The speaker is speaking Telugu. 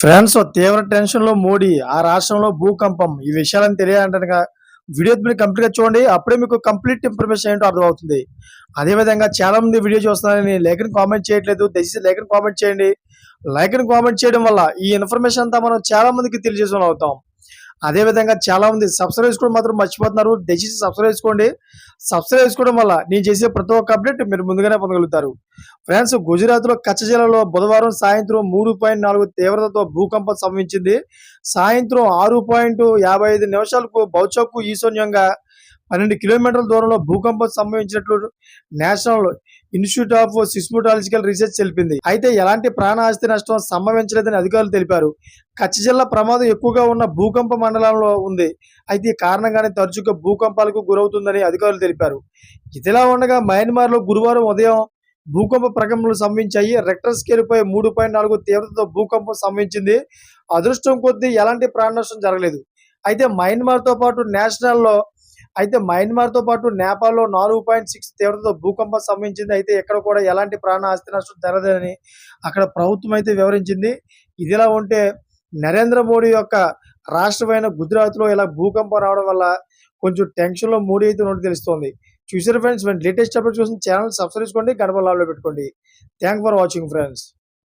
ఫ్రెండ్స్ తీవ్ర టెన్షన్లో మోడీ ఆ రాష్ట్రంలో భూకంపం ఈ విషయాలను తెలియాలంటే వీడియో మీరు కంప్లీట్గా చూడండి. అప్పుడే మీకు కంప్లీట్ ఇన్ఫర్మేషన్ ఏంటో అర్థమవుతుంది. అదే విధంగా చాలా మంది వీడియో చూస్తున్నారని లేఖను కామెంట్ చేయట్లేదు. దయచేసి లేఖను కామెంట్ చేయండి. లేఖని కామెంట్ చేయడం వల్ల ఈ ఇన్ఫర్మేషన్ అంతా మనం చాలా మందికి తెలియజేసిన అవుతాం. అదే విధంగా చాలా మంది సబ్స్క్రైబ్ చేసుకోవడం మాత్రం మర్చిపోతున్నారు. దయచేసి సబ్స్క్రైబ్ చేసుకోండి. సబ్స్క్రైబ్ చేసుకోవడం వల్ల నేను చేసే ప్రతి ఒక్క అప్డేట్ మీరు ముందుగానే పొందగలుగుతారు. ఫ్రెండ్స్ గుజరాత్లో కచ్చ జిల్లాలో బుధవారం సాయంత్రం మూడు పాయింట్ నాలుగు తీవ్రతతో భూకంపం సంభవించింది. సాయంత్రం ఆరు పాయింట్ యాభై ఐదు నిమిషాలకు బౌచక్కు ఈశాన్యంగా పన్నెండు కిలోమీటర్ల దూరంలో భూకంపం సంభవించినట్లు National Institute of Seismological Research తెలిపింది. అయితే ఎలాంటి ప్రాణ ఆస్తి నష్టం సంభవించలేదని అధికారులు తెలిపారు. కచ్చ జిల్లా ప్రమాదం ఎక్కువగా ఉన్న భూకంప మండలంలో ఉంది. అయితే ఈ కారణంగానే తరచుగా భూకంపాలకు గురవుతుందని అధికారులు తెలిపారు. ఇదిలా ఉండగా మయన్మార్లో గురువారం ఉదయం భూకంప ప్రకంపనలు సంభవించాయి. రెక్టర్ స్కేల్పై మూడు పాయింట్ నాలుగు తీవ్రతతో భూకంపం సంభవించింది. అదృష్టం కొద్దీ ఎలాంటి ప్రాణ నష్టం జరగలేదు. అయితే మయన్మార్తో పాటు నేషనల్లో అయితే మయన్మార్తో పాటు నేపాల్లో నాలుగు పాయింట్ సిక్స్ తీవ్రతతో భూకంపం సంభవించింది. అయితే ఎక్కడ కూడా ఎలాంటి ప్రాణ ఆస్తి నష్టం జరగదని అక్కడ ప్రభుత్వం అయితే వివరించింది. ఇదిలా ఉంటే నరేంద్ర మోడీ యొక్క రాష్ట్రమైన గుజరాత్లో ఇలా భూకంపం రావడం వల్ల కొంచెం టెన్షన్లో మోడీ అయితే ఉన్నట్టు తెలుస్తోంది. చూసారు ఫ్రెండ్స్? లేటెస్ట్ అప్డేట్ కోసం ఛానల్ సబ్స్క్రైబ్ చేసుకోండి గడప లాలో పెట్టుకోండి. Thank for watching friends